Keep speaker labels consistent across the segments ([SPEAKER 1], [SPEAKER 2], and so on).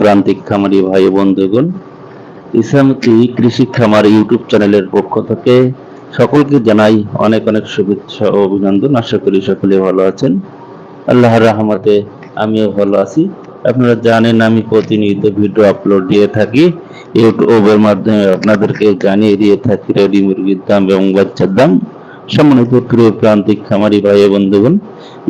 [SPEAKER 1] প্রান্তিক খামারি ভাই বন্ধুগণ ইসলামতি কৃষি খামার ইউটিউব চ্যানেলের পক্ষ থেকে সকলকে জানাই অনেক অনেক শুভেচ্ছা ও অভিনন্দন। আশা করি সকলে ভালো আছেন। আল্লাহর রহমতে আমিও ভালো আছি। আপনারা জানেন আমি প্রতিনিয়ত ভিডিও আপলোড দিয়ে থাকি। ইউটিউবের মাধ্যমে আপনাদেরকে জানিয়ে দিয়ে থাকি রেডি মুরগির দাম এবং বাচ্চার দাম। সম্মানিত প্রিয় প্রান্তিক খামারি ভাই বন্ধুগণ,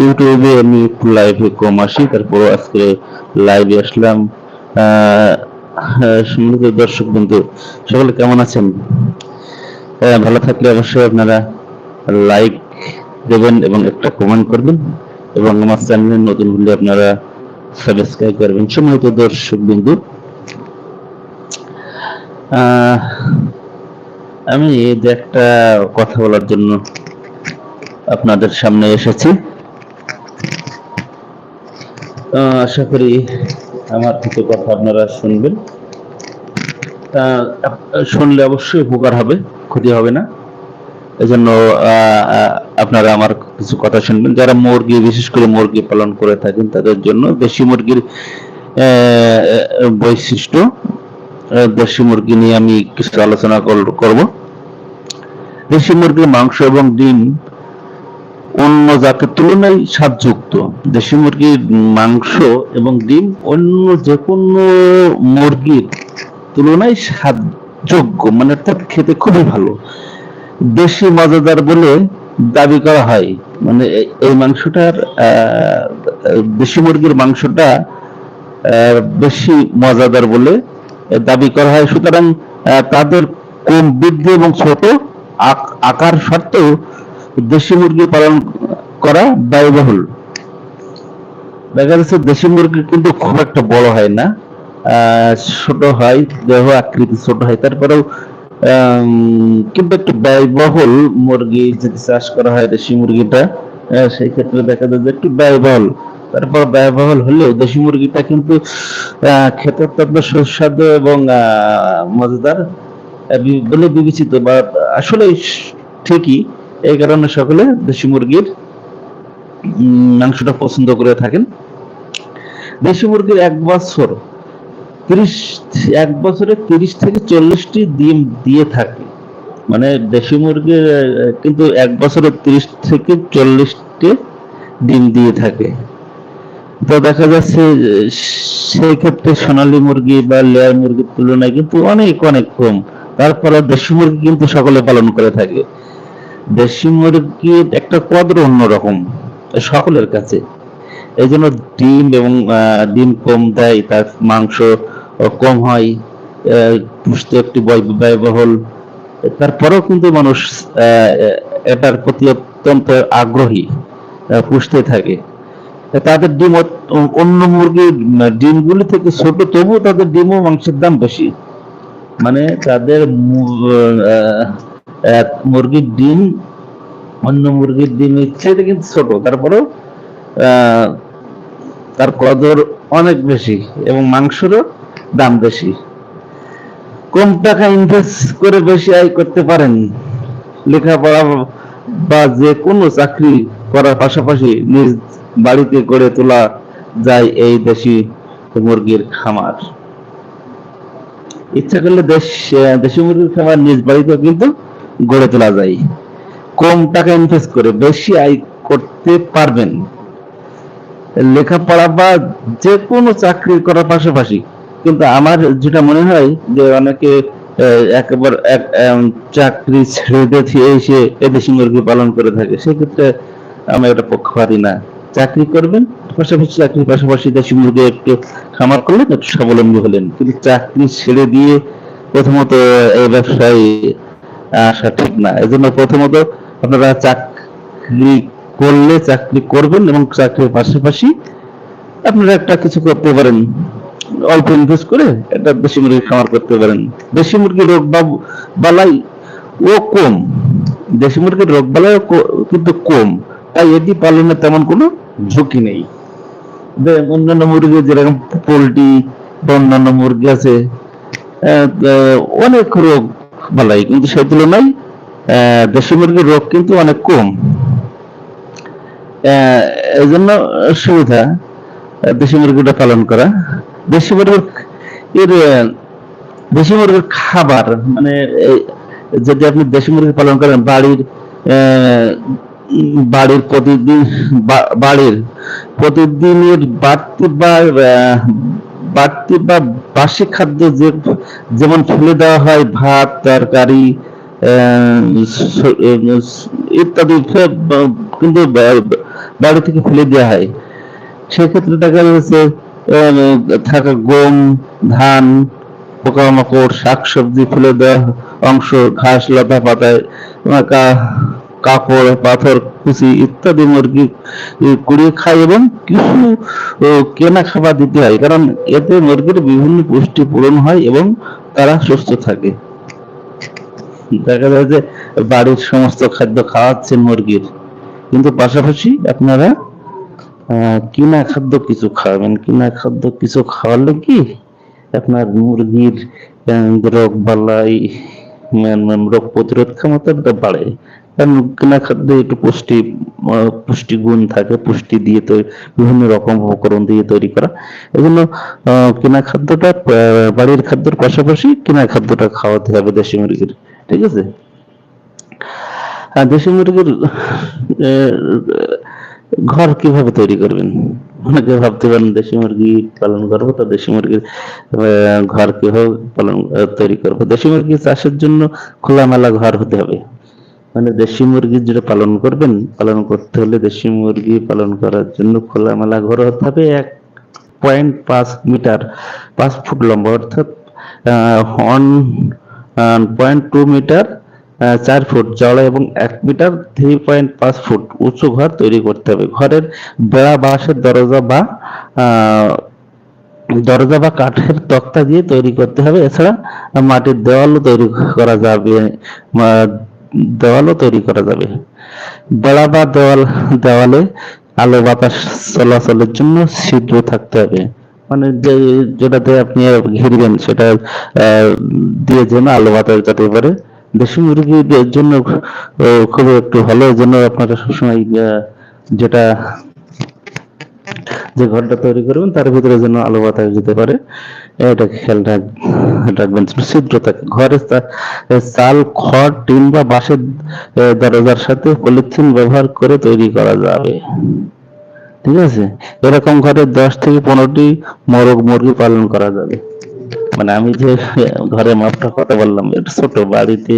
[SPEAKER 1] ইউটিউবে আমি একটু লাইভে কম আসি তারপর আজকে লাইভে আসলাম। সম্মানিত দর্শক বন্ধু সকলে কেমন আছেন? আহ, ভালো থাকলে অবশ্যই আপনারা লাইক দেবেন এবং একটা কমেন্ট করবেন এবং আমার চ্যানেলে নতুন হলে আপনারা সাবস্ক্রাইব করবেন। সম্মানিত দর্শক আহ, আমি একটা কথা বলার জন্য আপনাদের সামনে এসেছি। আশা করি আমার থেকে কথা আপনারা শুনবেন। শুনলে অবশ্যই উপকার হবে, ক্ষতি হবে না। এজন্য আপনারা আমার কিছু কথা শুনবেন। যারা মুরগি, বিশেষ করে মুরগি পালন করে থাকেন, তাদের জন্য দেশি মুরগির বৈশিষ্ট্য দেশি মুরগি নিয়ে আমি কিছু আলোচনা কর- করব। দেশি মুরগির মাংস এবং ডিম অন্য জাতের তুলনায় স্বাদযুক্ত। দেশি মুরগির মাংস এবং ডিম অন্য যে কোনো মুরগির তুলনায় স্বাদযোগ্য মানে অর্থাৎ খেতে খুবই ভালো। বেশি মজাদার বলে দাবি করা হয় মানে এই মাংসটার দেশি মুরগির মাংসটা বেশি মজাদার বলে দাবি করা হয়। সুতরাং তাদের কম বৃদ্ধি এবং ছোট আক- আকার সত্ত্বেও দেশি মুরগি পালন করা ব্যয়বহুল। দেখা যাচ্ছে দেশি মুরগি কিন্তু খুব একটা বড় হয় না। ছোট হয়, দেহ আকৃতি ছোট হয়। তারপরেও কিন্তু একটু ব্যয়বহুল মুরগি যদি চাষ করা হয় দেশি মুরগিটা সেই ক্ষেত্রে দেখা যায় যে একটু ব্যয়বহুল। তারপর ব্যয়বহুল হলেও দেশি মুরগিটা কিন্তু খেতে অত্যন্ত সুস্বাদু এবং মজাদার। বলে বিবেচিত বা আসলে ঠিকই। এই কারণে সকলে দেশি মুরগির মাংসটা পছন্দ করে থাকেন। দেশি মুরগির এক বছর তিরিশ, এক বছরে তিরিশ থেকে চল্লিশটি ডিম দিয়ে থাকে। মানে দেশি মুরগির, কিন্তু এক বছরে তিরিশ থেকে চল্লিশটি ডিম দিয়ে থাকে। তো দেখা যাচ্ছে সেই ক্ষেত্রে সোনালী মুরগি বা লেয়ার মুরগির তুলনায় কিন্তু অনেক অনেক কম। তারপরে দেশি মুরগি কিন্তু সকলে পালন করে থাকে। দেশি মুরগির একটা কদর অন্যরকম, সকলের কাছে। এই জন্য ডিম এবং ডিম কম দেয়, তার মাংস কম হয় পুষতে একটু ব্যয়- ব্যয়বহুল। তারপরেও কিন্তু মানুষ এটার প্রতি অত্যন্ত আগ্রহী পুষতে থাকে। তাদের ডিম অন্য মুরগির ডিমগুলি থেকে ছোট, তবুও তাদের ডিম ও মাংসের দাম বেশি। মানে তাদের আহ, মুরগির ডিম অন্য মুরগির ডিমের চাইতে কিন্তু ছোট। তারপরেও তার কদর অনেক বেশি এবং মাংসেরও দাম বেশি। কম টাকা ইনভেস্ট করে বেশি আয় করতে পারেন। লেখাপড়া বা যে কোনো চাকরি করার পাশাপাশি নিজ বাড়িতে গড়ে তোলা যায় এই দেশি মুরগির খামার। ইচ্ছা করলে দেশ দেশি মুরগির খামার নিজ বাড়িতেও কিন্তু গড়ে তোলা যায়। কম টাকা ইনভেস্ট করে বেশি আয় করতে পারবেন। লেখাপড়া বা যে কোনো চাকরি করার পাশাপাশি। কিন্তু আমার যেটা মনে হয় যে অনেকে একেবারে, এক চাকরি ছেড়ে দিয়ে এসে এদেশি মুরগি পালন করে থাকে, সেক্ষেত্রে আমি এটা পক্ষপাতি না। চাকরি করবেন, পাশাপাশি চাকরির পাশাপাশি দেশি মুরগি একটু খামার করলেন, একটু স্বাবলম্বী হলেন। কিন্তু চাকরি ছেড়ে দিয়ে প্রথমত এই ব্যবসায় আসা ঠিক না। এই জন্য প্রথমত আপনারা চাকরি করলে চাকরি করবেন এবং চাকরির পাশাপাশি আপনারা একটা কিছু করতে পারেন। অল্প ইনভেস্ট করে একটা দেশি মুরগি খামার করতে পারেন। দেশি মুরগির রোগ বালাই ও কম। দেশি মুরগির রোগ বালাই কিন্তু কম। তাই এটি পালনে তেমন কোনো ঝুঁকি নেই। অন্যান্য মুরগি যেরকম পোলট্রি বা অন্যান্য মুরগি আছে অনেক রোগ বালাই কিন্তু সেই তুলনায় দেশি মুরগির রোগ কিন্তু অনেক কম। এই জন্য সুবিধা দেশি মুরগিটা পালন করা। দেশি মুরগির, এর দেশি মুরগির খাবার মানে যদি আপনি দেশি মুরগি পালন করেন, বাড়ির বাড়ির প্রতিদিন বাড়ির প্রতিদিনের বাড়তি বা বাড়তি বা বার্ষিক খাদ্য যে যেমন ফেলে দেওয়া হয়, ভাত, তরকারি ইত্যাদি কিন্তু বাড়ি থেকে ফেলে দেওয়া হয়। সেক্ষেত্রে দেখা যাচ্ছে থাকা গম, ধান, পোকামাকড়, শাকসবজি ফেলে দেওয়া অংশ, ঘাস, লতা পাতায় কাপড়, পাথর কুচি ইত্যাদি মুরগি কুড়িয়ে খায় এবং কিছু কেনা খাবার দিতে হয়। কারণ এতে মুরগির বিভিন্ন পুষ্টি পূরণ হয় এবং তারা সুস্থ থাকে। দেখা যায় যে বাড়ির সমস্ত খাদ্য খাওয়াচ্ছেন মুরগির। কিন্তু পাশাপাশি আপনারা কিনা খাদ্য কিছু খাওয়াবেন কিনা খাদ্য কিছু খাওয়ালে কি আপনার মুরগির রোগ বালাই রোগ প্রতিরোধ ক্ষমতাটা বাড়ে। খাদ্যে একটু পুষ্টি আহ, পুষ্টি গুণ থাকে পুষ্টি দিয়ে তো বিভিন্ন রকম উপকরণ দিয়ে তৈরি করা। আহ, কিনা খাদ্যটা বাড়ির খাদ্যের পাশাপাশি কিনা খাদ্যটা খাওয়াতে হবে দেশি মুরগির ঠিক আছে? আর দেশি মুরগির ঘর কীভাবে তৈরি করবেন? অনেকে ভাবতে পারেন দেশি মুরগি পালন করব তো দেশি মুরগির ঘর কীভাবে পালন তৈরি করব? দেশি মুরগি চাষের জন্য খোলামেলা ঘর হতে হবে। মানে দেশি মুরগি যেটা পালন করবেন, পালন করতে হলে দেশি মুরগি পালন করার জন্য খোলামেলা ঘর হতে হবে, এক পয়েন্ট পাঁচ মিটার, পাঁচ ফুট লম্বা অর্থাৎ ওয়ান পয়েন্ট টু মিটার চার ফুট চওড়া এবং এক মিটার থ্রি পয়েন্ট পাঁচ ফুট উঁচু ঘর তৈরি করতে হবে। ঘরের বেড়া বাঁশের দরজা বা দরজা বা কাঠের তক্তা দিয়ে তৈরি করতে হবে। এছাড়া মাটির দেওয়ালও তৈরি করা যাবে। দেওয়ালও তৈরি করা যাবে। বেড়া বা দেওয়াল, দেওয়ালে আলো বাতাস চলাচলের জন্য ছিদ্র থাকতে হবে। মানে যে, যেটাতে আপনি ঘিরবেন সেটা দিয়ে যেন আলো বাতাস যেতে পারে দেশি মুরগির জন্য খুব একটু ভালো জন্য আপনারা সবসময় যেটা যে ঘরটা তৈরি করবেন, তার ভিতরে যেন আলো বাতাস যেতে পারে। এটা খেয়াল রাখবেন। ছিদ্র থাকে। ঘরে চাল, খড়, টিন বা বাঁশের দরজার সাথে পলিথিন ব্যবহার করে তৈরি করা যাবে। ঠিক আছে? এরকম ঘরে দশ থেকে পনেরোটি মোরগ মুরগি পালন করা যাবে। মানে আমি যে ঘরে মাপটা কথা বললাম এটা ছোট বাড়িতে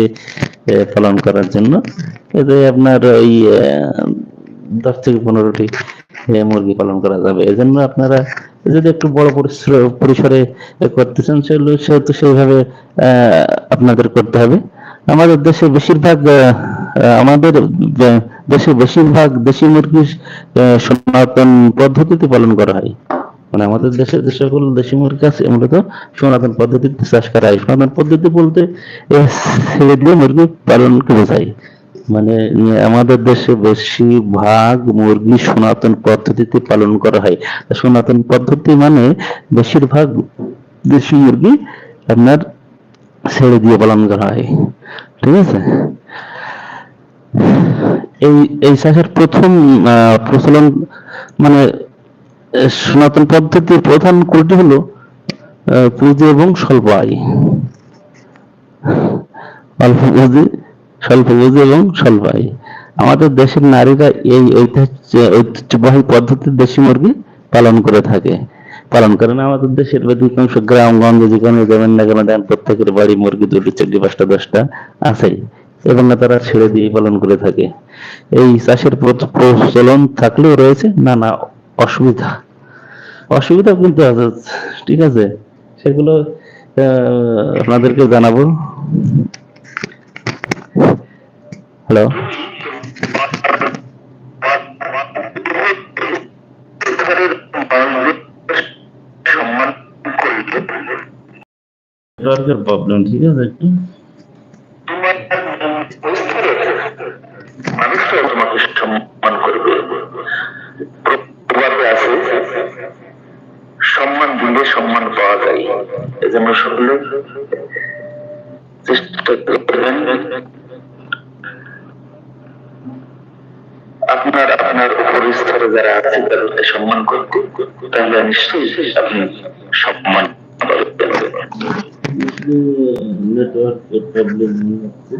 [SPEAKER 1] পালন করার জন্য। এতে আপনার ওই দশ থেকে পনেরোটি এ, মুরগি পালন করা যাবে। এজন্য আপনারা যদি একটু বড় পরিসরে করতে চান সেহেতু সেইভাবে আপনাদের করতে হবে। আমাদের দেশে বেশিরভাগ আমাদের দেশে বেশিরভাগ দেশি মুরগি সনাতন পদ্ধতিতে পালন করা হয়। মানে আমাদের দেশে যে সকল দেশি মুরগি আছে মূলত সনাতন পদ্ধতিতে চাষ করা হয়। সনাতন পদ্ধতি বলতে মুরগি পালনকে বোঝায় মানে আমাদের দেশে বেশিরভাগ মুরগি সনাতন পদ্ধতিতে পালন করা হয়। সনাতন পদ্ধতি মানে বেশিরভাগ দেশি মুরগি আপনার ছেড়ে দিয়ে পালন করা হয়। ঠিক আছে? এই এই চাষের প্রথম প্রচলন মানে সনাতন পদ্ধতির প্রধান ত্রুটি হলো পুঁজি এবং স্বল্প আয়। অল্প পুঁজি স্বল্প পুঁজি এবং স্বল্প আমাদের দেশের নারীরা এই ঐতিহ্য- ঐতিহ্যবাহী পদ্ধতির দেশি মুরগি পালন করে থাকে। পালন করে না, আমাদের দেশের অধিকাংশ গ্রাম, গঞ্জে যেখানে যাবেন না কেন দেখেন প্রত্যেকের বাড়ি মুরগি দুটি, চারটি, পাঁচটা, দশটা আছেই এবং তারা ছেড়ে দিয়ে পালন করে থাকে। এই চাষের প্রচলন থাকলেও রয়েছে নানা অসুবিধা। অসুবিধা কিন্তু আছে, ঠিক আছে? সেগুলো আপনাদেরকে জানাব। হ্যালো
[SPEAKER 2] সম্মান করবে
[SPEAKER 1] নেটওয়ার্কের প্রবলেম ঠিক আছে একটু?
[SPEAKER 2] মানুষরাও তোমাকে সম্মান করবে প্রবাদে আছে সম্মান দিলে সম্মান পাওয়া যায় এজন্য সকলে চেষ্টা করবেন
[SPEAKER 1] আপনার আপনার উপর স্তরে যারা আছে তাদেরকে সম্মান করতে তাহলে নিশ্চয়ই আপনি সম্মান
[SPEAKER 3] করতে প্রবলেম হচ্ছে।